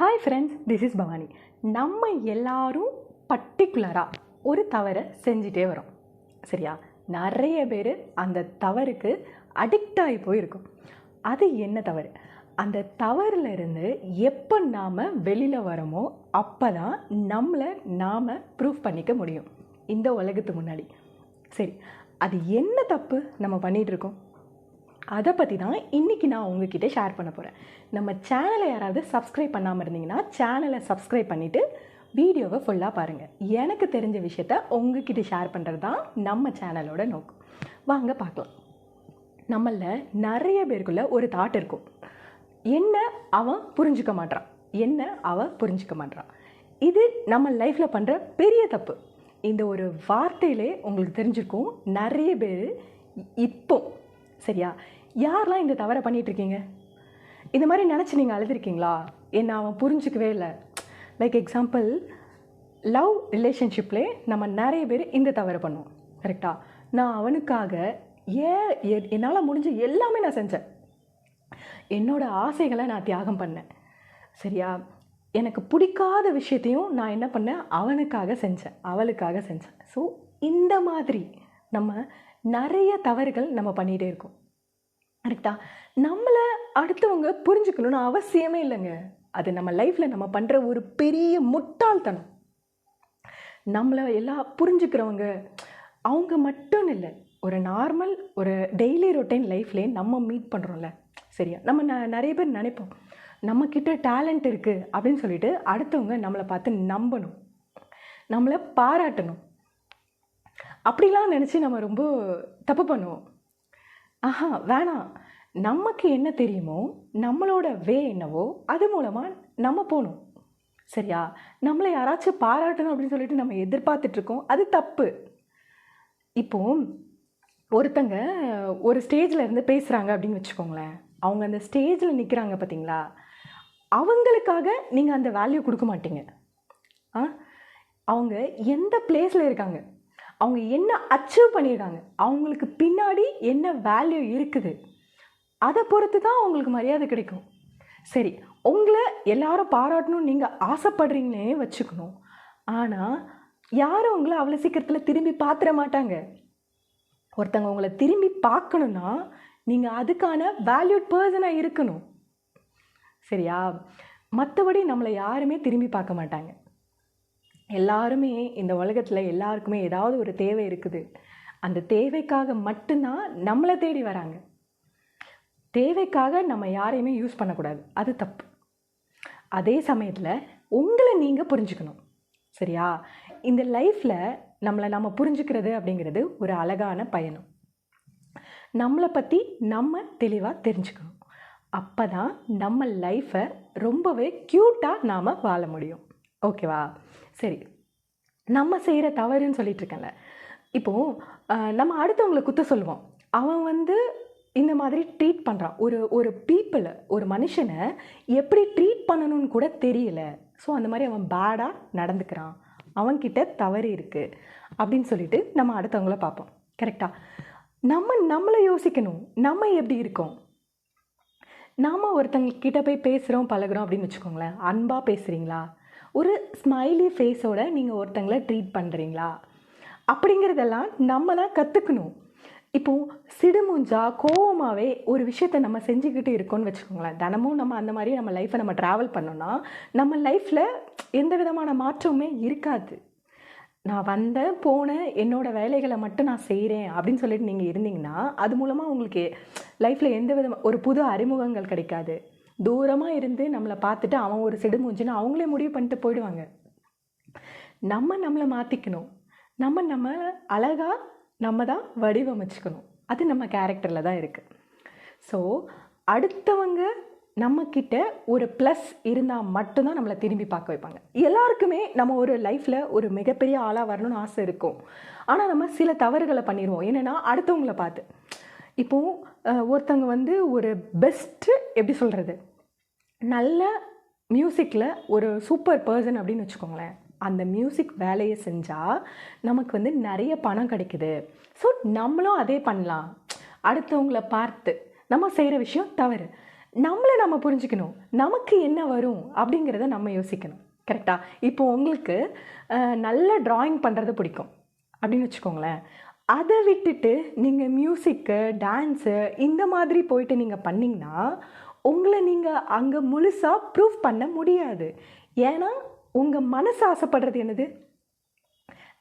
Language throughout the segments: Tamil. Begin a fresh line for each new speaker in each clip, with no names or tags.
Hi friends this is Bhavani நம்ம எல்லாரும் பர்டிகுலராக ஒரு தவறை செஞ்சிட்டே வரோம். சரியா? நிறைய பேர் அந்த தவறுக்கு அடிக்ட் ஆகி போயிருக்கும். அது என்ன தவறு? அந்த தவறுல இருந்து எப்போ நாம் வெளியில் வரோமோ அப்போ தான் நம்மளை நாம் ப்ரூஃப் பண்ணிக்க முடியும். இந்த உலகத்து முன்னாடி. சரி அது என்ன தப்பு நம்ம பண்ணிகிட்ருக்கோம் அதை பற்றி தான் இன்றைக்கி நான் உங்ககிட்ட ஷேர் பண்ண போகிறேன் நம்ம சேனலை யாராவது சப்ஸ்கிரைப் பண்ணாமல் இருந்தீங்கன்னா சேனலை சப்ஸ்கிரைப் பண்ணிவிட்டு வீடியோவை ஃபுல்லாக பாருங்கள் எனக்கு தெரிஞ்ச விஷயத்த உங்ககிட்ட ஷேர் பண்ணுறது தான் நம்ம சேனலோட நோக்கம். வாங்க பார்க்கலாம். நம்மளில் நிறைய பேருக்குள்ள ஒரு தாட் இருக்கும். என்ன அவன் புரிஞ்சுக்க மாட்றான்? என்ன அவன் புரிஞ்சுக்க மாட்றான்? இது நம்ம லைஃப்பில் பண்ணுற பெரிய தப்பு. இந்த ஒரு வார்த்தையிலே உங்களுக்கு தெரிஞ்சிருக்கும் நிறைய பேர் இப்போ சரியா? யாரெலாம் இந்த தவறை பண்ணிகிட்ருக்கீங்க இந்த மாதிரி நினச்சி நீங்கள் அழுதுருக்கீங்களா? என்ன அவன் புரிஞ்சிக்கவே இல்லை. லைக் எக்ஸாம்பிள் லவ் ரிலேஷன்ஷிப்லே நம்ம நிறைய பேர் இந்த தவறை பண்ணுவோம். கரெக்டாக நான் அவனுக்காக ஏன் என்னால் முடிஞ்ச எல்லாமே நான் செஞ்சேன். என்னோடய ஆசைகளை நான் தியாகம் பண்ணேன். சரியா? எனக்கு பிடிக்காத விஷயத்தையும் நான் என்ன பண்ணேன்? அவனுக்காக செஞ்சேன். அவளுக்காக செஞ்சேன். ஸோ இந்த மாதிரி நம்ம நிறைய தவறுகள் நம்ம பண்ணிகிட்டே இருக்கோம். கரெக்டா நம்மளை அடுத்தவங்க புரிஞ்சுக்கணும்னு அவசியமே இல்லைங்க. அது நம்ம லைஃப்பில் நம்ம பண்ணுற ஒரு பெரிய முட்டாள்தனம். நம்மளை எல்லாம் புரிஞ்சுக்கிறவங்க அவங்க மட்டும் இல்லை. ஒரு நார்மல் ஒரு டெய்லி ரொட்டைன் லைஃப்லேயே நம்ம மீட் பண்ணுறோம்ல சரியா? நம்ம ந நிறைய பேர் நினைப்போம் நம்மக்கிட்ட டேலண்ட் இருக்குது அப்படின்னு சொல்லிட்டு அடுத்தவங்க நம்மளை பார்த்து நம்பணும். நம்மளை பாராட்டணும். அப்படிலாம் நினச்சி நம்ம ரொம்ப தப்பு பண்ணுவோம். ஆஹா வேணாம் நமக்கு என்ன தெரியுமோ நம்மளோட வே என்னவோ அது மூலமாக நம்ம போகணும். சரியா? நம்மளை யாராச்சும் பாராட்டணும் அப்படின்னு சொல்லிட்டு நம்ம எதிர்பார்த்துட்ருக்கோம் அது தப்பு. இப்போ ஒருத்தங்க ஒரு ஸ்டேஜில் இருந்து பேசுகிறாங்க அப்படின்னு வச்சுக்கோங்களேன். அவங்க அந்த ஸ்டேஜில் நிற்கிறாங்க பார்த்தீங்களா அவங்களுக்காக நீங்கள் அந்த வேல்யூ கொடுக்க மாட்டீங்க. ஆ? அவங்க எந்த பிளேஸில் இருக்காங்க? அவங்க என்ன அச்சீவ் பண்ணியிருக்காங்க அவங்களுக்கு பின்னாடி என்ன வேல்யூ இருக்குது? அதை பொறுத்து தான் அவங்களுக்கு மரியாதை கிடைக்கும். சரி உங்களை எல்லாரும் பாராட்டணும்னு நீங்கள் ஆசைப்படுறீங்களே வச்சுக்கணும். ஆனால் யாரும் உங்களை அவ்வளோ சீக்கிரத்தில் திரும்பி பார்த்துட மாட்டாங்க? ஒருத்தங்க உங்களை திரும்பி பார்க்கணுன்னா நீங்கள் அதுக்கான வேல்யூட் பர்சனாக இருக்கணும். சரியா? மற்றபடி நம்மளை யாருமே திரும்பி பார்க்க மாட்டாங்க. எல்லாருமே இந்த உலகத்தில் எல்லாருக்குமே ஏதாவது ஒரு தேவை இருக்குது. அந்த தேவைக்காக மட்டும்தான் நம்மளை தேடி வராங்க. தேவைக்காக நம்ம யாரையுமே யூஸ் பண்ணக்கூடாது. அது தப்பு. அதே சமயத்தில் உங்களை நீங்கள் புரிஞ்சுக்கணும். சரியா? இந்த லைஃப்பில் நம்மளை நம்ம புரிஞ்சுக்கிறது அப்படிங்கிறது ஒரு அழகான பயணம். நம்மளை பற்றி நம்ம தெளிவாக தெரிஞ்சுக்கணும். அப்போ தான் நம்ம லைஃப்பை ரொம்பவே க்யூட்டாக நாம் வாழ முடியும். ஓகேவா சரி நம்ம செய்கிற தவறுன்னு சொல்லிட்டு இருக்கேன்ல இப்போது நம்ம அடுத்தவங்களை குத்த சொல்லுவோம். அவன் வந்து இந்த மாதிரி ட்ரீட் பண்ணுறான் ஒரு ஒரு பீப்புளை ஒரு மனுஷனை எப்படி ட்ரீட் பண்ணணும்னு கூட தெரியல. ஸோ அந்த மாதிரி அவன் பேடாக நடந்துக்கிறான். அவன்கிட்ட தவறு இருக்குது அப்படின்னு சொல்லிட்டு நம்ம அடுத்தவங்கள பார்ப்போம். கரெக்டாக நம்ம நம்மளை யோசிக்கணும். நம்ம எப்படி இருக்கோம்? நாம் ஒருத்தங்க கிட்டே போய் பேசுகிறோம் பழகுறோம் அப்படின்னு வச்சுக்கோங்களேன். அன்பாக பேசுகிறீங்களா ஒரு ஸ்மைலி ஃபேஸோட நீங்கள் ஒருத்தங்களை ட்ரீட் பண்ணுறீங்களா அப்படிங்கிறதெல்லாம் நம்ம தான் கற்றுக்கணும் இப்போது சிடுமுஞ்சா கோவமாகவே ஒரு விஷயத்த நம்ம செஞ்சுக்கிட்டு இருக்கோம்னு வச்சுக்கோங்களேன். தினமும் நம்ம அந்த மாதிரி நம்ம லைஃப்பை நம்ம ட்ராவல் பண்ணோன்னா நம்ம லைஃப்பில் எந்த விதமான மாற்றமுமே இருக்காது. நான் வந்த போன என்னோடய வேலைகளை மட்டும் நான் செய்கிறேன் அப்படின்னு சொல்லிட்டு நீங்கள் இருந்தீங்கன்னா அது மூலமாக உங்களுக்கு லைஃப்பில் எந்த விதமாக ஒரு புது அறிமுகங்கள் கிடைக்காது. தூரமாக இருந்து நம்மளை பார்த்துட்டு அவன் ஒரு செடு மூஞ்சின்னு அவங்களே முடிவு பண்ணிட்டு போயிடுவாங்க. நம்ம நம்மளை மாற்றிக்கணும் நம்ம நம்ம அழகாக நம்ம தான் வடிவமைச்சுக்கணும். அது நம்ம கேரக்டரில் தான் இருக்குது ஸோ அடுத்தவங்க நம்மக்கிட்ட ஒரு ப்ளஸ் இருந்தால் மட்டும்தான் நம்மளை திரும்பி பார்க்க வைப்பாங்க. எல்லாருக்குமே நம்ம ஒரு லைஃப்பில் ஒரு மிகப்பெரிய ஆளாக வரணும்னு ஆசை இருக்கும். ஆனால் நம்ம சில தவறுகளை பண்ணிடுவோம். என்னென்னா அடுத்தவங்கள பார்த்து. இப்போது ஒருத்தவங்க வந்து ஒரு பெஸ்ட்டு எப்படி சொல்கிறது நல்ல மியூசிக்கில் ஒரு சூப்பர் பர்சன் அப்படின்னு வச்சுக்கோங்களேன். அந்த மியூசிக் வேலையை செஞ்சால் நமக்கு வந்து நிறைய பணம் கிடைக்குது. ஸோ நம்மளும் அதே பண்ணலாம். அடுத்தவங்கள பார்த்து நம்ம செய்கிற விஷயம் தவறு. நம்மளை நம்ம புரிஞ்சுக்கணும். நமக்கு என்ன வரும் அப்படிங்கிறத நம்ம யோசிக்கணும். கரெக்டாக இப்போ உங்களுக்கு நல்ல ட்ராயிங் பண்ணுறது பிடிக்கும். அப்படின்னு வச்சுக்கோங்களேன். அதை விட்டுட்டு நீங்கள் மியூசிக்கு டான்ஸு இந்த மாதிரி போயிட்டு நீங்கள் பண்ணிங்கன்னா உங்களை நீங்கள் அங்கே முழுசாக ப்ரூவ் பண்ண முடியாது. ஏன்னா உங்கள் மனசு ஆசைப்படுறது என்னது?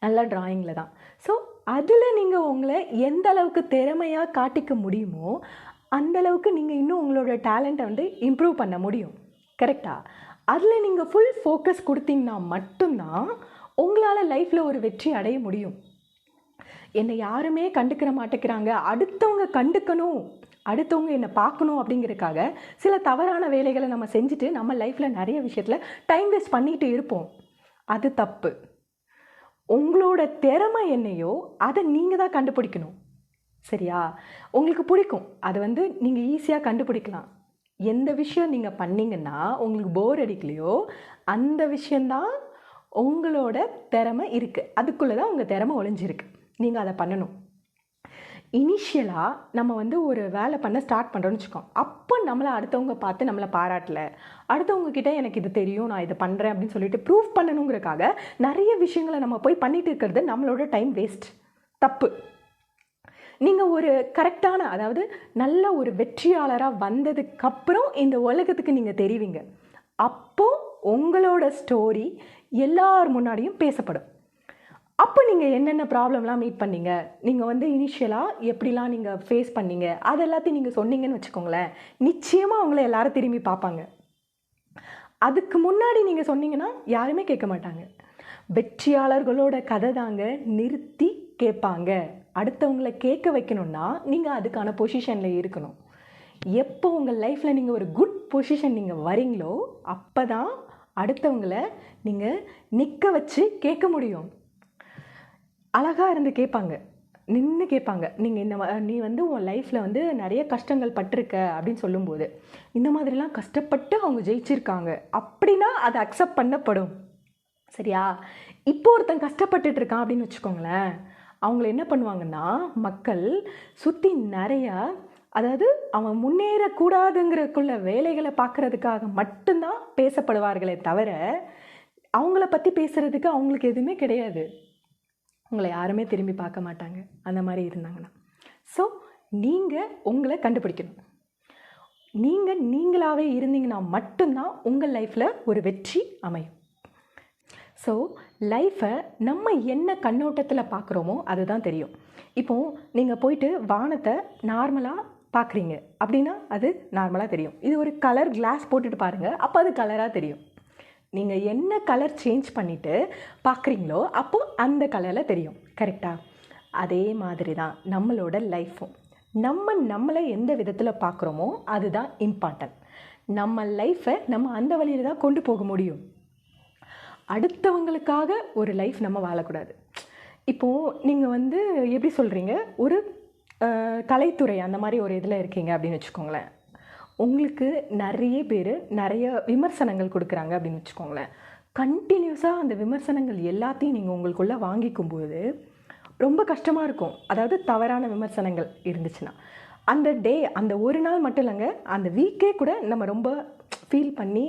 நல்ல ட்ராயிங்கில் தான். ஸோ அதில் நீங்கள் உங்களை எந்த அளவுக்கு திறமையாக காட்டிக்க முடியுமோ அந்தளவுக்கு நீங்கள் இன்னும் உங்களோட டேலண்ட்டை வந்து இம்ப்ரூவ் பண்ண முடியும். கரெக்டாக அதில் நீங்கள் ஃபுல் ஃபோக்கஸ் கொடுத்தீங்கன்னா மட்டும்தான் உங்களால் லைஃப்பில் ஒரு வெற்றி அடைய முடியும். என்னை யாருமே கண்டுக்கிற மாட்டேங்கிறாங்க. அடுத்தவங்க கண்டுக்கணும். அடுத்தவங்க என்னை பார்க்கணும் அப்படிங்கிறதுக்காக சில தவறான வேலைகளை நம்ம செஞ்சுட்டு நம்ம லைஃப்பில் நிறைய விஷயத்தில் டைம் வேஸ்ட் பண்ணிகிட்டு இருப்போம். அது தப்பு. உங்களோட திறமை என்னையோ அதை நீங்கள் தான் கண்டுபிடிக்கணும். சரியா? உங்களுக்கு பிடிக்கும். அது வந்து நீங்கள் ஈஸியாக கண்டுபிடிக்கலாம். எந்த விஷயம் நீங்கள் பண்ணிங்கன்னா உங்களுக்கு போர் அடிக்கலையோ அந்த விஷயந்தான் உங்களோட திறமை இருக்குது அதுக்குள்ளே தான் உங்கள் திறமை ஒளிஞ்சிருக்கு. நீங்கள் அதை பண்ணணும். இனிஷியலாக நம்ம வந்து ஒரு வேலை பண்ண ஸ்டார்ட் பண்ணுறோன்னு வச்சுக்கோம் அப்போ நம்மளை அடுத்தவங்க பார்த்து நம்மளை பாராட்டல. அடுத்தவங்க கிட்ட எனக்கு இது தெரியும் நான் இதை பண்ணுறேன் அப்படின்னு சொல்லிட்டு ப்ரூவ் பண்ணணுங்கிறக்காக நிறைய விஷயங்களை நம்ம போய் பண்ணிட்டு இருக்கிறது நம்மளோட டைம் வேஸ்ட் தப்பு. நீங்கள் ஒரு கரெக்டான அதாவது நல்ல ஒரு வெற்றியாளராக வந்ததுக்கப்புறம் இந்த உலகத்துக்கு நீங்கள் தெரிவிங்க. அப்போது உங்களோட ஸ்டோரி எல்லார் முன்னாடியும் பேசப்படும். அப்போ நீங்கள் என்னென்ன ப்ராப்ளம்லாம் மீட் பண்ணீங்க? நீங்கள் வந்து இனிஷியலாக எப்படிலாம் நீங்கள் ஃபேஸ் பண்ணீங்க? அது எல்லாத்தையும் நீங்கள் சொன்னீங்கன்னு வச்சுக்கோங்களேன். நிச்சயமாக அவங்கள எல்லாரும் திரும்பி பார்ப்பாங்க. அதுக்கு முன்னாடி நீங்கள் சொன்னீங்கன்னா யாருமே கேட்க மாட்டாங்க. வெற்றியாளர்களோட கதை தாங்க நிறுத்தி கேட்பாங்க. அடுத்தவங்களை கேட்க வைக்கணும்னா நீங்கள் அதுக்கான பொசிஷனில் இருக்கணும். எப்போ உங்கள் லைஃப்பில் நீங்கள் ஒரு குட் பொசிஷன் நீங்கள் வரீங்களோ அப்போ தான் அடுத்தவங்களை நீங்கள் நிற்க வச்சு கேட்க முடியும். அழகாக இருந்து கேட்பாங்க. நின்று கேட்பாங்க. நீங்கள் இந்த நீ வந்து உன் லைஃப்பில் வந்து நிறைய கஷ்டங்கள் பட்டிருக்க அப்படின்னு சொல்லும்போது இந்த மாதிரிலாம் கஷ்டப்பட்டு அவங்க ஜெயிச்சிருக்காங்க. அப்படின்னா அது அக்செப்ட் பண்ணப்படும். சரியா? இப்போ ஒருத்தன் கஷ்டப்பட்டுட்டு இருக்கான் அப்படின்னு வச்சுக்கோங்களேன். அவங்கள என்ன பண்ணுவாங்கன்னா மக்கள் சுற்றி நிறையா அதாவது அவன் முன்னேறக்கூடாதுங்கிறதுக்குள்ள வேலைகளை பார்க்கறதுக்காக மட்டும்தான் பேசப்படுவார்களே தவிர அவங்கள பற்றி பேசுகிறதுக்கு அவங்களுக்கு எதுவுமே கிடையாது. உங்களை யாருமே திரும்பி பார்க்க மாட்டாங்க. அந்த மாதிரி இருந்தாங்கன்னா. ஸோ நீங்கள் உங்களை கண்டுபிடிக்கணும். நீங்கள் நீங்களாகவே இருந்தீங்கன்னா மட்டும்தான் உங்கள் லைஃப்பில் ஒரு வெற்றி அமையும். ஸோ லைஃப்பை நம்ம என்ன கண்ணோட்டத்தில் பார்க்குறோமோ அதுதான் தெரியும். இப்போது நீங்கள் போயிட்டு வானத்தை நார்மலாக பார்க்குறீங்க. அப்படின்னா அது நார்மலாக தெரியும். இது ஒரு கலர் கிளாஸ் போட்டுட்டு பாருங்கள் அப்போ அது கலராக தெரியும். நீங்கள் என்ன கலர் சேஞ்ச் பண்ணிவிட்டு பார்க்குறீங்களோ அப்போது அந்த கலரில் தெரியும். கரெக்டாக அதே மாதிரி தான் நம்மளோட லைஃப்பும் நம்ம நம்மளை எந்த விதத்தில் பார்க்குறோமோ அதுதான் இம்பார்ட்டன்ட் நம்ம லைஃப்பை நம்ம அந்த வழியில் தான் கொண்டு போக முடியும். அடுத்தவங்களுக்காக ஒரு லைஃப் நம்ம வாழக்கூடாது. இப்போது நீங்கள் வந்து எப்படி சொல்கிறீங்க ஒரு கலைத்துறை அந்த மாதிரி ஒரு இதில் இருக்கீங்க அப்படின்னு வச்சுக்கோங்களேன். உங்களுக்கு நிறைய பேர் நிறைய விமர்சனங்கள் கொடுக்குறாங்க அப்படின்னு வச்சுக்கோங்களேன். கண்டினியூஸாக அந்த விமர்சனங்கள் எல்லாத்தையும் நீங்கள் உங்களுக்குள்ளே வாங்கிக்கும்போது ரொம்ப கஷ்டமாக இருக்கும். அதாவது தவறான விமர்சனங்கள் இருந்துச்சுன்னா. அந்த டே அந்த ஒரு நாள் மட்டும் இல்லைங்க அந்த வீக்கே கூட நம்ம ரொம்ப ஃபீல் பண்ணி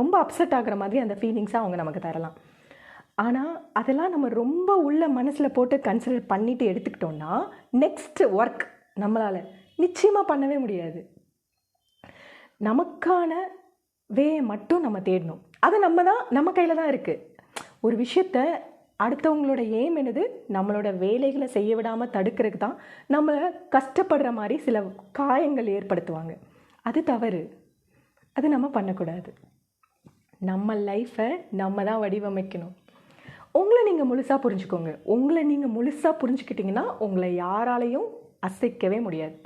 ரொம்ப அப்செட் ஆகிற மாதிரி அந்த ஃபீலிங்ஸை அவங்க நமக்கு தரலாம். ஆனால் அதெல்லாம் நம்ம ரொம்ப உள்ள மனசில் போட்டு கன்சிடர் பண்ணிவிட்டு எடுத்துக்கிட்டோன்னா நெக்ஸ்ட் ஒர்க் நம்மளால் நிச்சயமாக பண்ணவே முடியாது. நமக்கான வே மட்டும் நம்ம தேடணும். அது நம்ம தான் நம்ம கையில் தான் இருக்குது ஒரு விஷயத்த அடுத்தவங்களோட ஏம் என்னது? நம்மளோட வேலைகளை செய்ய விடாமல் தடுக்கிறதுக்கு தான் நம்மளை கஷ்டப்படுற மாதிரி சில காயங்கள் ஏற்படுத்துவாங்க. அது தவறு. அது நம்ம பண்ணக்கூடாது. நம்ம லைஃப்பை நம்ம தான் வடிவமைக்கணும். உங்களை நீங்கள் முழுசாக புரிஞ்சுக்கோங்க. உங்களை நீங்கள் முழுசாக புரிஞ்சுக்கிட்டிங்கன்னா உங்களை யாராலையும் அசைக்கவே முடியாது.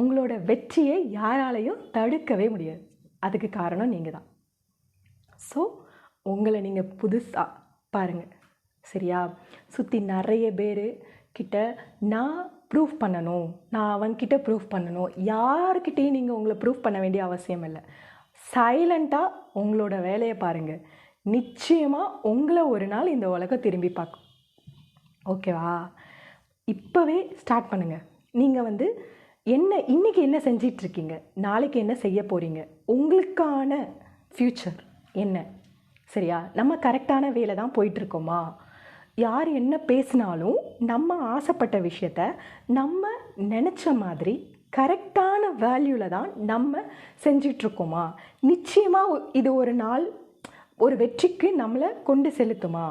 உங்களோட வெற்றியை யாராலையும் தடுக்கவே முடியாது. அதுக்கு காரணம் நீங்கள் தான் ஸோ உங்களை நீங்கள் புதுசாக பாருங்கள் சரியா? சுற்றி நிறைய பேர் கிட்ட நான் ப்ரூஃப் பண்ணணும். நான் அவன்கிட்ட ப்ரூஃப் பண்ணணும். யாருக்கிட்டேயும் நீங்கள் உங்களை ப்ரூஃப் பண்ண வேண்டிய அவசியம் இல்லை. சைலண்ட்டாக உங்களோட வேலையை பாருங்கள் நிச்சயமாக உங்களை ஒரு நாள் இந்த உலகம் திரும்பி பார்க்கும். ஓகேவா இப்போவே ஸ்டார்ட் பண்ணுங்கள் நீங்கள் வந்து என்ன இன்னைக்கு என்ன செஞ்சிட்ருக்கீங்க? நாளைக்கு என்ன செய்ய போகிறீங்க உங்களுக்கான ஃப்யூச்சர் என்ன? சரியா? நம்ம கரெக்டான வேலை தான் போயிட்டுருக்கோமா யார் என்ன பேசினாலும் நம்ம ஆசைப்பட்ட விஷயத்த நம்ம நினச்ச மாதிரி கரெக்டான வேல்யூவில் தான் நம்ம செஞ்சிட்ருக்கோமா? நிச்சயமாக இது ஒரு நாள் ஒரு வெற்றிக்கு நம்மளை கொண்டு செலுத்துமா?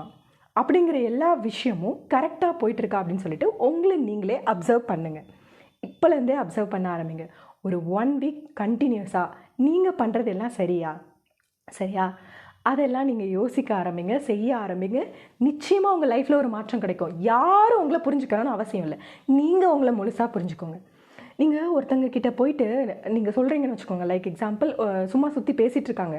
அப்படிங்கிற எல்லா விஷயமும் கரெக்டாக போயிட்டுருக்கா அப்படின்னு சொல்லிட்டு உங்களை நீங்களே அப்சர்வ் பண்ணுங்கள் இப்போலேருந்தே அப்சர்வ் பண்ண ஆரம்பிங்க. ஒரு ஒன் வீக் கண்டினியூஸாக நீங்கள் பண்ணுறது எல்லாம் சரியா? சரியா? அதெல்லாம் நீங்கள் யோசிக்க ஆரம்பிங்க செய்ய ஆரம்பிங்க. நிச்சயமாக உங்கள் லைஃப்பில் ஒரு மாற்றம் கிடைக்கும். யாரும் உங்களை புரிஞ்சுக்கணும்னு அவசியம் இல்லை. நீங்கள் உங்களை முழுசாக புரிஞ்சுக்கோங்க. நீங்கள் ஒருத்தங்க கிட்டே போயிட்டு நீங்கள் சொல்கிறீங்கன்னு வச்சுக்கோங்க. லைக் எக்ஸாம்பிள் சும்மா சுற்றி பேசிகிட்டு இருக்காங்க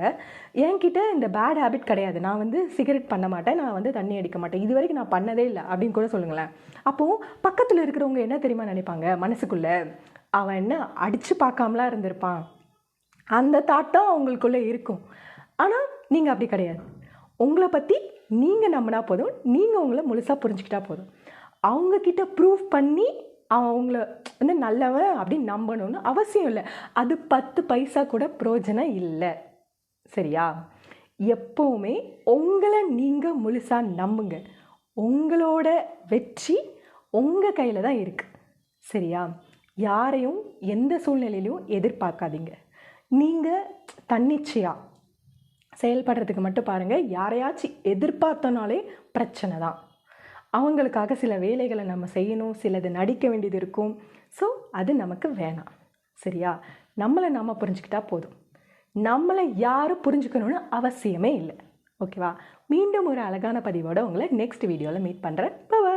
என்கிட்ட இந்த பேட் ஹேபிட் கிடையாது. நான் வந்து சிகரெட் பண்ண மாட்டேன். நான் வந்து தண்ணி அடிக்க மாட்டேன். இது வரைக்கும் நான் பண்ணதே இல்லை. அப்படின்னு கூட சொல்லுங்களேன். அப்போது பக்கத்தில் இருக்கிறவங்க என்ன தெரியுமா நினைப்பாங்க? மனசுக்குள்ளே அவன் என்ன அடித்து பார்க்காமலாம் இருந்திருப்பான். அந்த தாட் தான் அவங்களுக்குள்ளே இருக்கும். ஆனால் நீங்கள் அப்படி கிடையாது. உங்களை பற்றி நீங்கள் நம்பினா போதும். நீங்கள் உங்களை முழுசாக புரிஞ்சுக்கிட்டா போதும். அவங்கக்கிட்ட ப்ரூவ் பண்ணி அவங்கள வந்து நல்லவன் அப்படின்னு நம்பணும்னு அவசியம் இல்லை. அது பத்து பைசா கூட பிரயோஜனம் இல்லை. சரியா? எப்போவுமே உங்களை நீங்கள் முழுசாக நம்புங்க. உங்களோட வெற்றி உங்கள் கையில் தான் இருக்குது சரியா? யாரையும் எந்த சூழ்நிலையிலையும் எதிர்பார்க்காதீங்க. நீங்கள் தன்னிச்சையாக செயல்படுறதுக்கு மட்டும் பாருங்கள் யாரையாச்சும் எதிர்பார்த்தனாலே பிரச்சனை தான். அவங்களுக்காக சில வேலைகளை நம்ம செய்யணும் சிலது நடிக்க வேண்டியது இருக்கும். ஸோ அது நமக்கு வேணாம். சரியா? நம்மளை நம்ம புரிஞ்சுக்கிட்டா போதும். நம்மளை யாரும் புரிஞ்சுக்கணும்னு அவசியமே இல்லை. ஓகேவா? மீண்டும் ஒரு அழகான பதிவோடு உங்களை நெக்ஸ்ட் வீடியோவில் மீட் பண்ணுறேன் பவர்